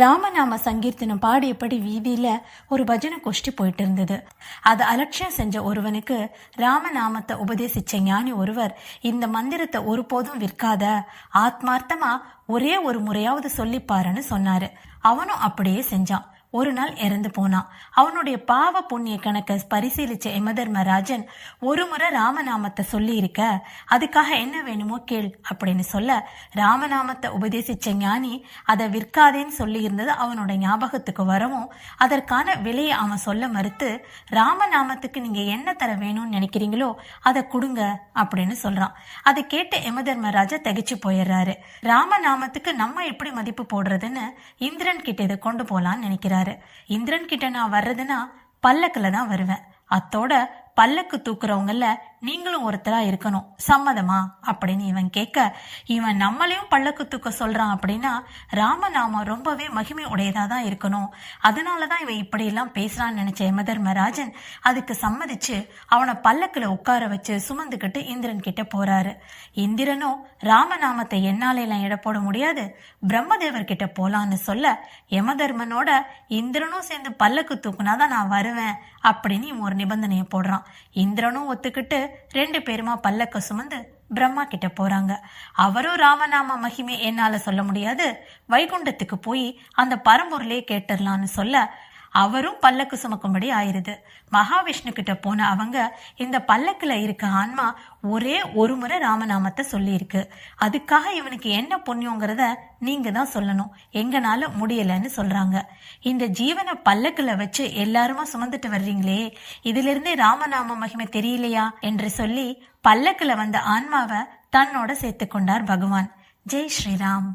ராமநாம சங்கீர்த்தனம் பாடியபடி வீதியில ஒரு பஜனை கோஷ்டி போயிட்டு இருந்தது அது அலட்சியம் செஞ்ச ஒருவனுக்கு ராமநாமத்தை உபதேசிச்ச ஞானி ஒருவர் இந்த மந்திரத்தை ஒருபோதும் விற்காத ஆத்மார்த்தமா ஒரே ஒரு முறையாவது சொல்லிப்பாருன்னு சொன்னாரு. அவனும் அப்படியே செஞ்சான். ஒரு நாள் இறந்து போனான். அவனுடைய பாவ புண்ணிய கணக்கை பரிசீலிச்ச யமதர்மராஜன் ஒரு முறை ராமநாமத்தை சொல்லி இருக்க அதுக்காக என்ன வேணுமோ கேள் அப்படின்னு சொல்ல ராமநாமத்தை உபதேசிச்ச ஞானி அதை விற்காதேன்னு சொல்லி இருந்தது அவனோட ஞாபகத்துக்கு வரவும் அதற்கான விலையை அவன் சொல்ல மறுத்து ராமநாமத்துக்கு நீங்க என்ன தர வேணும்னு நினைக்கிறீங்களோ அதை கொடுங்க அப்படின்னு சொல்றான். அதை கேட்டு யமதர்மராஜா தகைச்சு போயிடுறாரு. ராமநாமத்துக்கு நம்ம எப்படி மதிப்பு போடுறதுன்னு இந்திரன் கிட்ட இதை கொண்டு போலான்னு நினைக்கிறார். இந்திரன் கிட்ட நான் வர்றதுன்னா பல்லக்கில் தான் வருவேன். அத்தோட பல்லக்கு தூக்குறவங்கல்ல நீங்களும் ஒருத்தரா இருக்கணும். சம்மதமா? அப்படின்னு இவன் கேட்க இவன் நம்மளையும் பல்லக்கு தூக்க சொல்றான் அப்படின்னா ராமநாமம் ரொம்பவே மகிமை உடையதா தான் இருக்கணும். அதனாலதான் இவன் இப்படி எல்லாம் பேசுறான்னு நினைச்ச யமதர்மராஜன் அதுக்கு சம்மதிச்சு அவனை பல்லக்குல உட்கார வச்சு சுமந்துக்கிட்டு இந்திரன் கிட்ட போறாரு. இந்திரனும் ராமநாமத்தை என்னால எல்லாம் எடை போட முடியாது. பிரம்மதேவர் கிட்ட போலான்னு சொல்ல யமதர்மனோட இந்திரனும் சேர்ந்து பல்லக்கு தூக்குனாதான் நான் வருவேன் அப்படின்னு இவன் ஒரு நிபந்தனையை போடுறான். இந்திரனும் ஒத்துக்கிட்டு ரெண்டு பேருமா பல்லக்க சுமந்து பிரம்மா கிட்ட போறாங்க. அவரும் ராமநாம மகிமை என்னால சொல்ல முடியாது. வைகுண்டத்துக்கு போய் அந்த பரம்பொருளே கேட்டுடலான்னு சொல்ல அவரும் பல்லக்கு சுமக்கும்படி ஆயிருது. மகாவிஷ்ணு கிட்ட போன அவங்க இந்த பல்லக்குல இருக்க ஆன்மா ஒரே ஒரு முறை ராமநாமத்தை சொல்லியிருக்கு. அதுக்காக இவனுக்கு என்ன புண்ணியங்கிறத நீங்க தான் சொல்லணும். எங்கனால முடியலன்னு சொல்றாங்க. இந்த ஜீவனை பல்லக்குல வச்சு எல்லாருமா சுமந்துட்டு வர்றீங்களே இதுல இருந்தே ராமநாம மகிமை தெரியலையா என்று சொல்லி பல்லக்குல வந்த ஆன்மாவை தன்னோட சேர்த்து கொண்டார் பகவான். ஜெய் ஸ்ரீராம்.